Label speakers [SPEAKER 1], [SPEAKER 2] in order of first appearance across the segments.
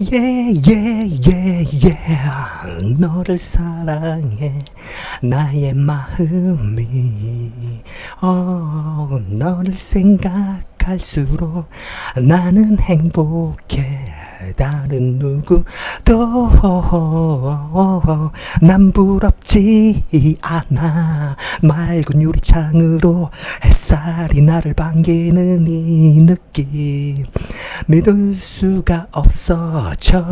[SPEAKER 1] 예예예예. 너를 사랑해. 나의 마음이. 어 너를 생각할수록 나는 행복해 다른 누구도 난 부럽지 않아. 맑은 유리창으로 햇살이 나를 반기는 이 느낌. 믿을 수가 없어져.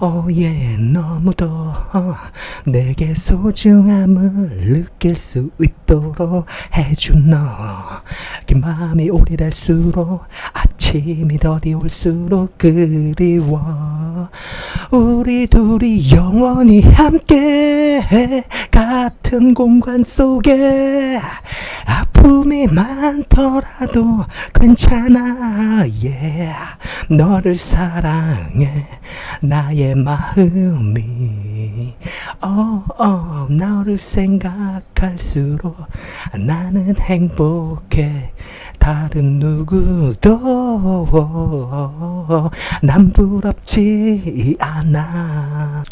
[SPEAKER 1] 오예 너무도 내게 소중함을 느낄 수 있도록 해준 너긴 마음이 오래될수록 아침이 더디 올수록 그리워. 우리 둘이 영원히 함께 같은 공간 속에 아픔이 많더라도 괜찮아. Yeah. 너를 사랑해. 나의 마음이 어, 어, 너를 생각할수록 나는 행복해. 다른 누구도 난 부럽지 않아.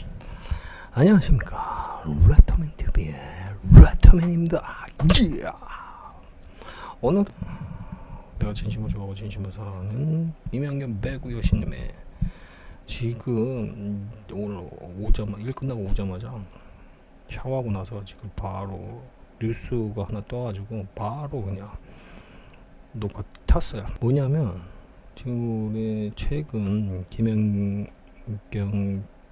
[SPEAKER 1] 안녕하십니까. 레터맨 TV의 레터맨입니다. Yeah. 오늘 내가 진심으로 좋아하고 진심으로 사랑하는 이명견 배구 여신님의 지금 오늘 오자마 일 끝나고 오자마자 샤워하고 나서 지금 바로 뉴스가 하나 떠가지고 바로 그냥 녹화 탔어요. 뭐냐면 지금 우리 최근 김연경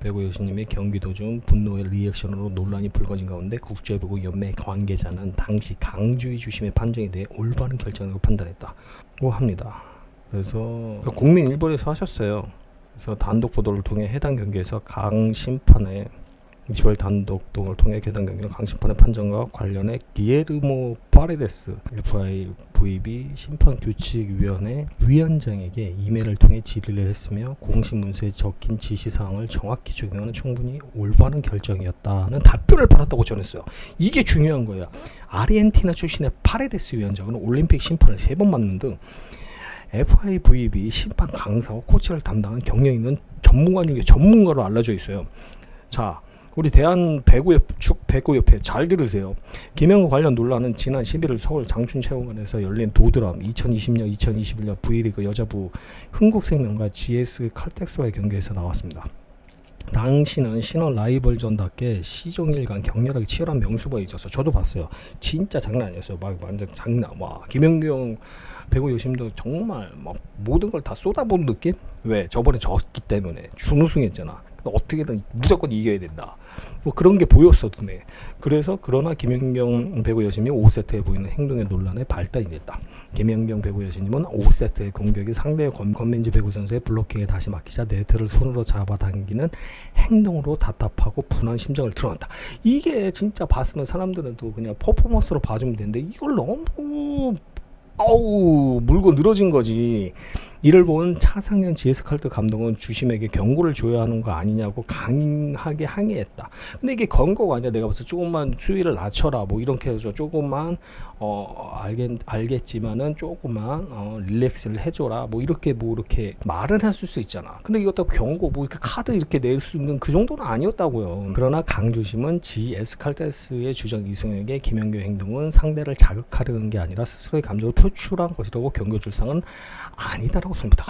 [SPEAKER 1] 배구 여신님의 경기 도 중 분노의 리액션으로 논란이 불거진 가운데 국제배구 연맹 관계자는 당시 강주의 주심의 판정에 대해 올바른 결정으로 판단했다고 합니다. 그래서 국민 일본에서 하셨어요. 그래서 단독 보도를 통해 해당 경기에서 강 심판의 지발 단독 동을 통해 해당 경기는 강 심판의 판정과 관련해 기에르모 파레데스 FIVB 심판 규칙위원회 위원장에게 이메일을 통해 질의를 했으며 공식 문서에 적힌 지시사항을 정확히 적용하는 충분히 올바른 결정이었다는 답변을 받았다고 전했어요. 이게 중요한 거야. 아르헨티나 출신의 파레데스 위원장은 올림픽 심판을 세 번 맡는 등 FIVB 심판 강사와 코치를 담당한 경력 있는 전문가 중에 전문가로 알려져 있어요. 자, 우리 대한 배구협 축 배구협회 잘 들으세요. 김영호 관련 논란은 지난 11일 서울 장춘체육관에서 열린 도드람 2020년 2021년 V리그 여자부 흥국생명과 GS 칼텍스와의 경기에서 나왔습니다. 당시는 신원 라이벌전답게 시종일관 격렬하게 치열한 명수가 있었어. 저도 봤어요. 진짜 장난 아니었어요. 막 완전 장난. 와 김연경 배구 요심도 정말 막 모든 걸 다 쏟아부은 느낌? 왜? 저번에 졌기 때문에 준우승했잖아. 어떻게든 무조건 이겨야 된다. 뭐 그런 게 보였었네. 그래서 그러나 김연경 배구 여신이 5세트에 보이는 행동의 논란에 발단이 됐다. 김연경 배구 여신님은 5세트의 공격이 상대 건민지 배구 선수의 블로킹에 다시 막히자 네트를 손으로 잡아당기는 행동으로 답답하고 분한 심정을 드러낸다. 이게 진짜 봤으면 사람들은 또 그냥 퍼포먼스로 봐주면 되는데 이걸 너무 아우 물고 늘어진 거지. 이를 본 차상현 GS칼트 감독은 주심에게 경고를 줘야 하는 거 아니냐고 강하게 항의했다. 근데 이게 경고가 아니야. 내가 봤을 때 조금만 수위를 낮춰라. 뭐 이렇게 해서 조금만 어 알겠 알겠지만은 조금만 어 릴렉스를 해줘라. 뭐 이렇게 뭐 이렇게 말은 했을 수 있잖아. 근데 이것도 경고 뭐 이렇게 카드 이렇게 낼 수 있는 그 정도는 아니었다고요. 그러나 강주심은 GS칼테스의 주장 이승혁에게 김연교 행동은 상대를 자극하려는 게 아니라 스스로의 감정을 표 출한 것이라고 경고줄상은 아니다라고 씁니다.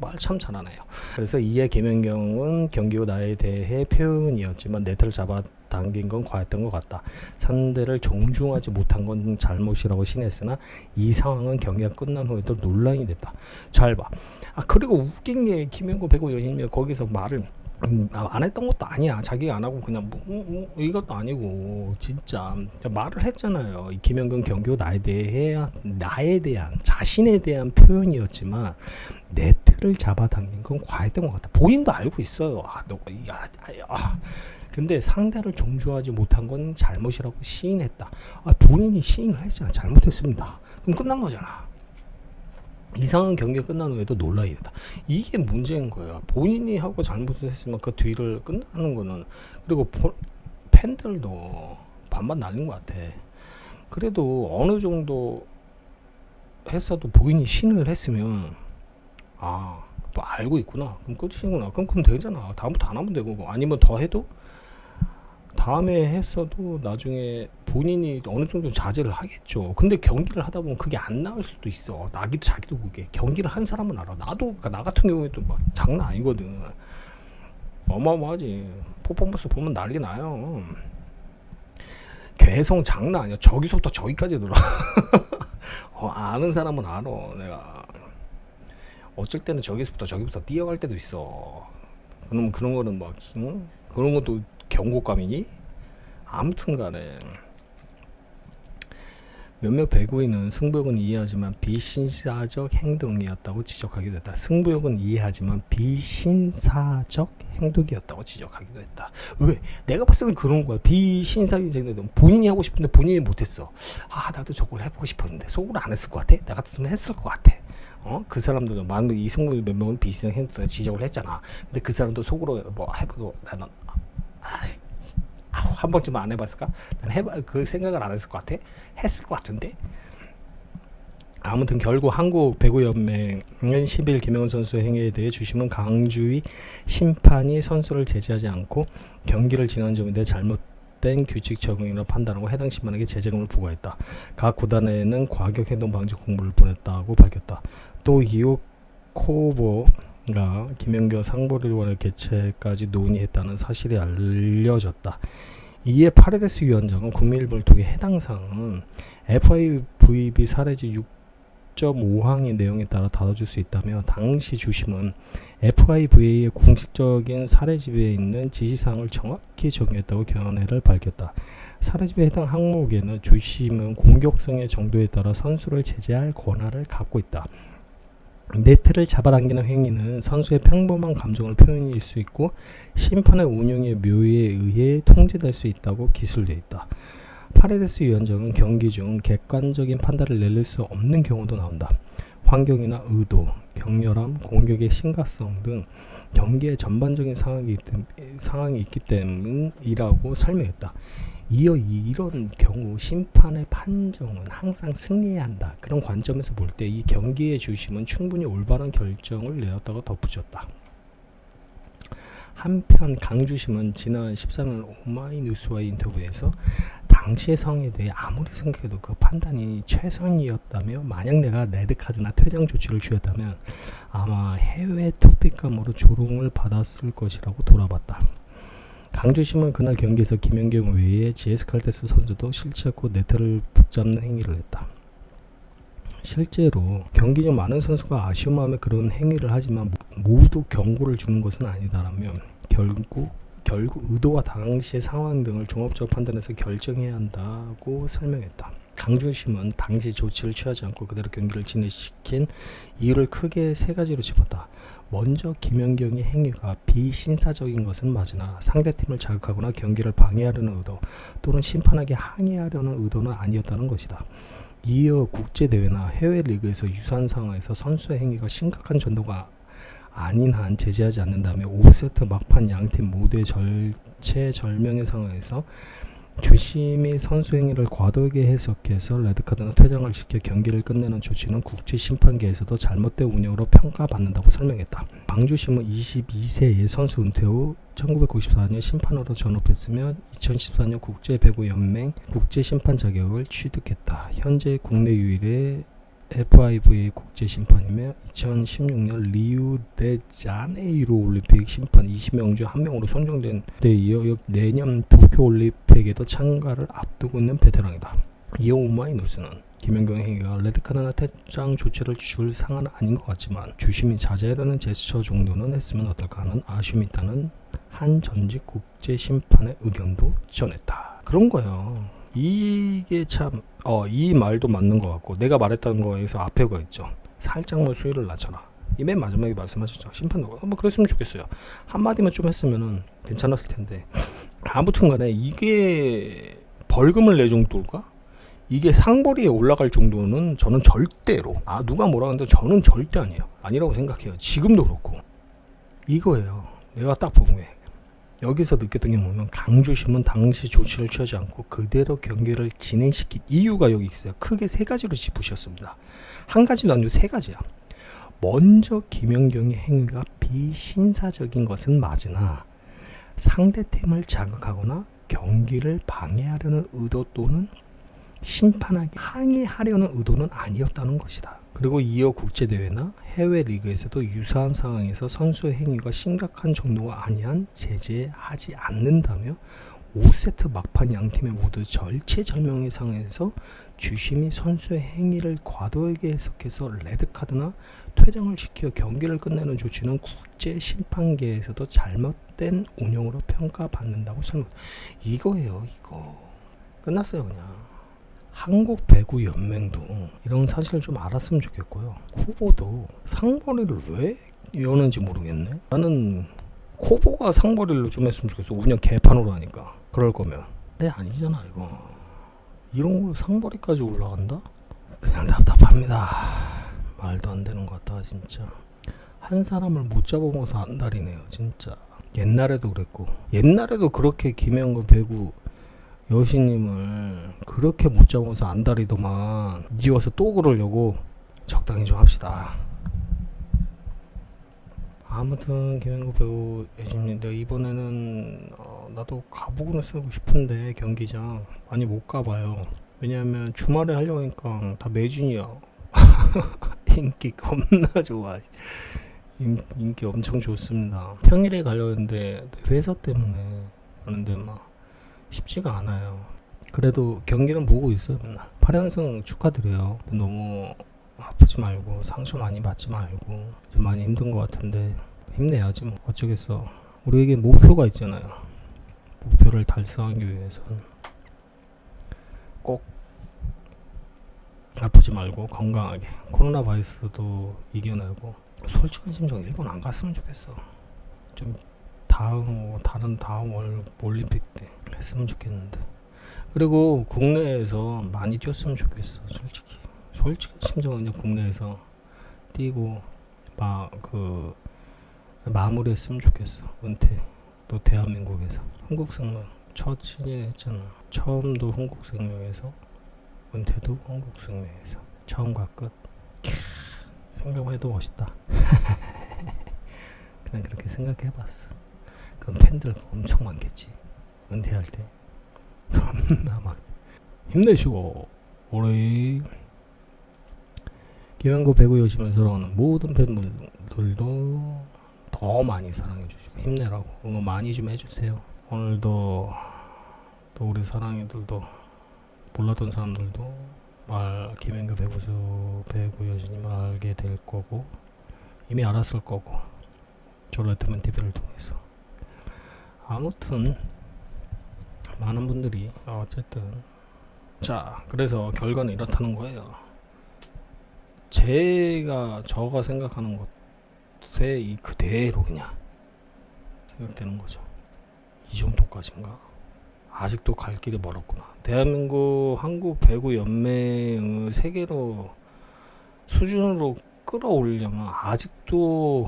[SPEAKER 1] 말참 잘하네요. 그래서 이에 김연경은 경기 후 나에 대해 표현이었지만 네트를 잡아 당긴 건 과했던 것 같다. 상대를 존중하지 못한 건 잘못이라고 신했으나 이 상황은 경기가 끝난 후에도 논란이 됐다. 잘 봐. 아 그리고 웃긴 게 김연고 배구 여신이 거기서 말을 음, 안 했던 것도 아니야. 자기가 안 하고 그냥 뭐, 뭐, 뭐 이것도 아니고 진짜 말을 했잖아요. 이 김연경 경기도 나에 대해 나에 대한 자신에 대한 표현이었지만 네트를 잡아당긴 건 과했던 것 같다. 본인도 알고 있어요. 아, 너, 야, 아, 근데 상대를 존중하지 못한 건 잘못이라고 시인했다. 아, 본인이 시인을 했잖아. 잘못했습니다. 그럼 끝난 거잖아. 이상한 경기가 끝난 후에도 논란이 됐다. 이게 문제인 거예요. 본인이 하고 잘못했으면 그 뒤를 끝나는 거는 그리고 보, 팬들도 반반 날린 것 같아. 그래도 어느 정도 했어도 본인이 신을 했으면 아 뭐 알고 있구나. 그럼 끝이구나. 그럼 그럼 되잖아. 다음부터 안 하면 되고 뭐 아니면 더 해도 다음에 했어도 나중에 본인이 어느 정도 자제를 하겠죠. 근데 경기를 하다 보면 그게 안 나올 수도 있어. 나기도 자기도 그게 경기를 한 사람은 알아. 나도 그러니까 나 같은 경우에도 막 장난 아니거든. 어마어마하지. 퍼포먼스 보면 난리 나요. 개성 장난 아니야. 저기서부터 저기까지 들어. 어, 아는 사람은 알아. 내가 어쩔 때는 저기서부터 저기부터 뛰어갈 때도 있어. 그럼 그런 거는 막 응? 그런 것도 경고감이니? 아무튼 간에 몇몇 배구인은 승부욕은 이해하지만 비신사적 행동이었다고 지적하기도 했다. 승부욕은 이해하지만 비신사적 행동이었다고 지적하기도 했다. 왜? 내가 봤을 때 그런 거야. 비신사적 행동. 본인이 하고 싶은데 본인이 못했어. 아 나도 저걸 해보고 싶었는데 속으로 안 했을 것 같아. 나 같으면 했을 것 같아. 어? 그 사람들도 많은 이 승부 몇 명은 비신사적 행동에 지적을 했잖아. 근데 그 사람도 속으로 뭐 해봐도 나는 아, 아우, 한 번쯤 안 해봤을까? 난 해봐 그 생각을 안 했을 것 같아. 했을 것 같은데. 아무튼 결국 한국 배구연맹은 10일 김영훈 선수의 행위에 대해 주심은 강주의 심판이 선수를 제지하지 않고 경기를 지난 점에 대해 잘못 된 규칙 적용이라 판단하고 해당 심판에게 제재금을 부과했다. 각 구단에는 과격 행동 방지 공문을 보냈다고 밝혔다. 또 이후 코보 가 김연경 상보리원의 개최까지 논의했다는 사실이 알려졌다. 이에 파레데스 위원장은 국민일보를 통해 해당 사항은 FIVB 사례지 6.5항의 내용에 따라 다뤄줄 수 있다며 당시 주심은 FIVA의 공식적인 사례집에 있는 지시사항을 정확히 적용했다고 견해를 밝혔다. 사례집에 해당 항목에는 주심은 공격성의 정도에 따라 선수를 제재할 권한을 갖고 있다. 네트를 잡아당기는 행위는 선수의 평범한 감정을 표현일 수 있고 심판의 운영의 묘에 의해 통제될 수 있다고 기술되어 있다. 파레데스 위원장은 경기 중 객관적인 판단을 내릴 수 없는 경우도 나온다. 환경이나 의도, 격렬함, 공격의 심각성 등 경기의 전반적인 상황이, 있- 상황이 있기 때문이라고 설명했다. 이어 이런 경우 심판의 판정은 항상 승리해야 한다. 그런 관점에서 볼 때 이 경기의 주심은 충분히 올바른 결정을 내렸다고 덧붙였다. 한편 강주심은 지난 13일 오마이뉴스와의 인터뷰에서 당시의 상황에 대해 아무리 생각해도 그 판단이 최선이었다며 만약 내가 레드카드나 퇴장 조치를 취했다면 아마 해외 토픽감으로 조롱을 받았을 것이라고 돌아봤다. 강주심은 그날 경기에서 김연경 외에 GS 칼테스 선수도 실체 없고 네트를 붙잡는 행위를 했다. 실제로 경기 중 많은 선수가 아쉬운 마음에 그런 행위를 하지만 모두 경고를 주는 것은 아니다라며 결국 결국 의도와 당시의 상황 등을 종합적으로 판단해서 결정해야 한다고 설명했다. 강주심은 당시 조치를 취하지 않고 그대로 경기를 진행시킨 이유를 크게 세 가지로 짚었다. 먼저 김연경의 행위가 비신사적인 것은 맞으나 상대팀을 자극하거나 경기를 방해하려는 의도 또는 심판에게 항의하려는 의도는 아니었다는 것이다. 이어 국제대회나 해외 리그에서 유사한 상황에서 선수의 행위가 심각한 정도가 아닌 한 제재하지 않는다며 5세트 막판 양팀 모두의 절체절명의 상황에서 주심이 선수 행위를 과도하게 해석해서 레드카드나 퇴장을 시켜 경기를 끝내는 조치는 국제 심판계에서도 잘못된 운영으로 평가받는다고 설명했다. 방주심은 22세의 선수 은퇴 후 1994년 심판으로 전업했으며 2014년 국제배구연맹 국제심판 자격을 취득했다. 현재 국내 유일의 FIVA 국제심판이며 2016년 리우데자네이루 올림픽 심판 20명 중한 명으로 선정된 데 이어 역- 내년 도쿄 올림픽에도 참가를 앞두고 있는 베테랑이다. 이어 오마이뉴스는 김연경 행위가 레드카드나 퇴장 조치를 줄 상황은 아닌 것 같지만 주심이 자제하려는 제스처 정도는 했으면 어떨까 하는 아쉬움이 있다는 한 전직 국제심판의 의견도 전했다. 그런 거예요. 이게 참, 어, 이 말도 맞는 것 같고, 내가 말했던 거에서 앞에 거 있죠. 살짝만 수위를 낮춰라. 이 맨 마지막에 말씀하셨죠. 심판도, 어, 뭐, 그랬으면 좋겠어요. 한마디만 좀 했으면은 괜찮았을 텐데. 아무튼 간에 이게 벌금을 낼 정도일까? 이게 상벌이에 올라갈 정도는 저는 절대로, 아, 누가 뭐라 하는데 저는 절대 아니에요. 아니라고 생각해요. 지금도 그렇고. 이거예요. 내가 딱 보면. 여기서 느꼈던 게 뭐냐면 강주심은 당시 조치를 취하지 않고 그대로 경기를 진행시킨 이유가 여기 있어요. 크게 세 가지로 짚으셨습니다. 한 가지도 아니고 세 가지야. 먼저 김연경의 행위가 비신사적인 것은 맞으나 상대팀을 자극하거나 경기를 방해하려는 의도 또는 심판에게 항의하려는 의도는 아니었다는 것이다. 그리고 이어 국제대회나 해외 리그에서도 유사한 상황에서 선수의 행위가 심각한 정도가 아니한 제재하지 않는다며 5세트 막판 양팀의 모두 절체절명의 상황에서 주심이 선수의 행위를 과도하게 해석해서 레드카드나 퇴장을 시켜 경기를 끝내는 조치는 국제 심판계에서도 잘못된 운영으로 평가받는다고 설명. 이거예요, 이거. 끝났어요, 그냥. 한국 배구 연맹도 이런 사실을 좀 알았으면 좋겠고요. 후보도 상벌이를 왜 여는지 모르겠네. 나는 코보가 상벌이를 좀 했으면 좋겠어. 운영 개판으로 하니까. 그럴 거면. 네 아니잖아 이거. 이런 걸 상벌이까지 올라간다? 그냥 답답합니다. 말도 안 되는 것 같다 진짜. 한 사람을 못 잡아먹어서 안달이네요 진짜. 옛날에도 그랬고 옛날에도 그렇게 김영거 배구 여신님을 그렇게 못 잡아서 안달이더만 이제 와서 또 그러려고 적당히 좀 합시다. 아무튼 김현구 배우 여신님 내가 이번에는 어, 나도 가보고는 쓰고 싶은데 경기장 많이 못 가봐요. 왜냐하면 주말에 하려고 하니까 다 매진이야. 인기 겁나 좋아. 인, 인기 엄청 좋습니다. 평일에 가려고 했는데 회사 때문에 하는데 막 쉽지가 않아요. 그래도 경기는 보고 있어요. 맨날. 8연승 축하드려요. 너무 아프지 말고 상처 많이 받지 말고 좀 많이 힘든 것 같은데 힘내야지 뭐 어쩌겠어. 우리에게 목표가 있잖아요. 목표를 달성하기 위해서는 꼭 아프지 말고 건강하게 코로나 바이러스도 이겨내고 솔직한 심정 일본 안 갔으면 좋겠어. 좀 다음 뭐 다른 다음 월 올림픽 때 했으면 좋겠는데. 그리고 국내에서 많이 뛰었으면 좋겠어 솔직히. 솔직한 심정은 그냥 국내에서 뛰고 막 그 마무리 했으면 좋겠어 은퇴. 또 대한민국에서. 한국생명 첫 신예했잖아. 처음도 한국생명에서 은퇴도 한국생명에서. 처음과 끝. 캬, 생각만 해도 멋있다. 그냥 그렇게 생각해봤어. 그럼 팬들 엄청 많겠지 은퇴할 때. 겁나 막 힘내시고. 우리 김현구 배구 열심히 사랑하는 모든 팬분들도 더 많이 사랑해 주시고 힘내라고 응원 많이 좀 해주세요. 오늘도 또 우리 사랑이들도 몰랐던 사람들도 말 김현구 배구수 배구 여신님을 알게 될 거고 이미 알았을 거고 졸레트맨 TV를 통해서. 아무튼 많은 분들이. 어, 어쨌든. 자 그래서 결과는 이렇다는 거예요. 제가 저가 생각하는 것에 이 그대로 그냥 생각되는 거죠. 이 정도까지인가? 아직도 갈 길이 멀었구나. 대한민국 한국 배구 연맹을 세계로 수준으로 끌어올려면 아직도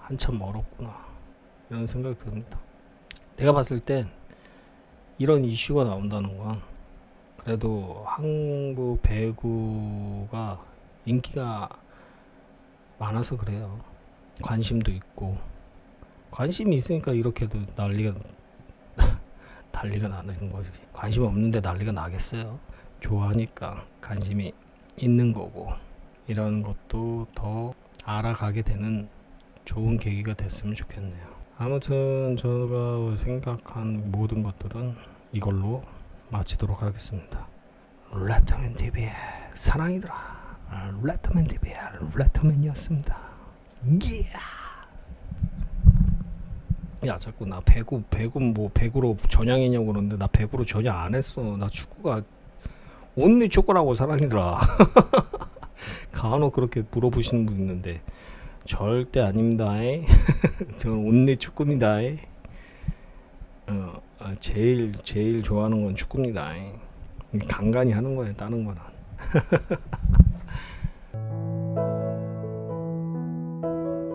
[SPEAKER 1] 한참 멀었구나. 이런 생각이 듭니다. 내가 봤을 땐 이런 이슈가 나온다는 건 그래도 한국 배구가 인기가 많아서 그래요. 관심도 있고 관심이 있으니까 이렇게도 난리가 난리가 나는 거지. 관심 없는데 난리가 나겠어요. 좋아하니까 관심이 있는 거고 이런 것도 더 알아가게 되는 좋은 계기가 됐으면 좋겠네요. 아무튼 제가 생각한 모든 것들은 이걸로 마치도록 하겠습니다. 레터맨 TV의 사랑이들아, 레터맨 TV의 레터맨이었습니다. 예! 야 자꾸 나 배구 배구 뭐 배구로 전향이냐고 그러는데 나 배구로 전혀 안 했어. 나 축구가 온리 축구라고 사랑이더라. 간혹 그렇게 물어보시는 분 있는데 절대 아닙니다. 저는 온리 축구입니다. 어, 아, 제일 제일 좋아하는 건 축구입니다. 간간히 하는 거예요. 다른 거는.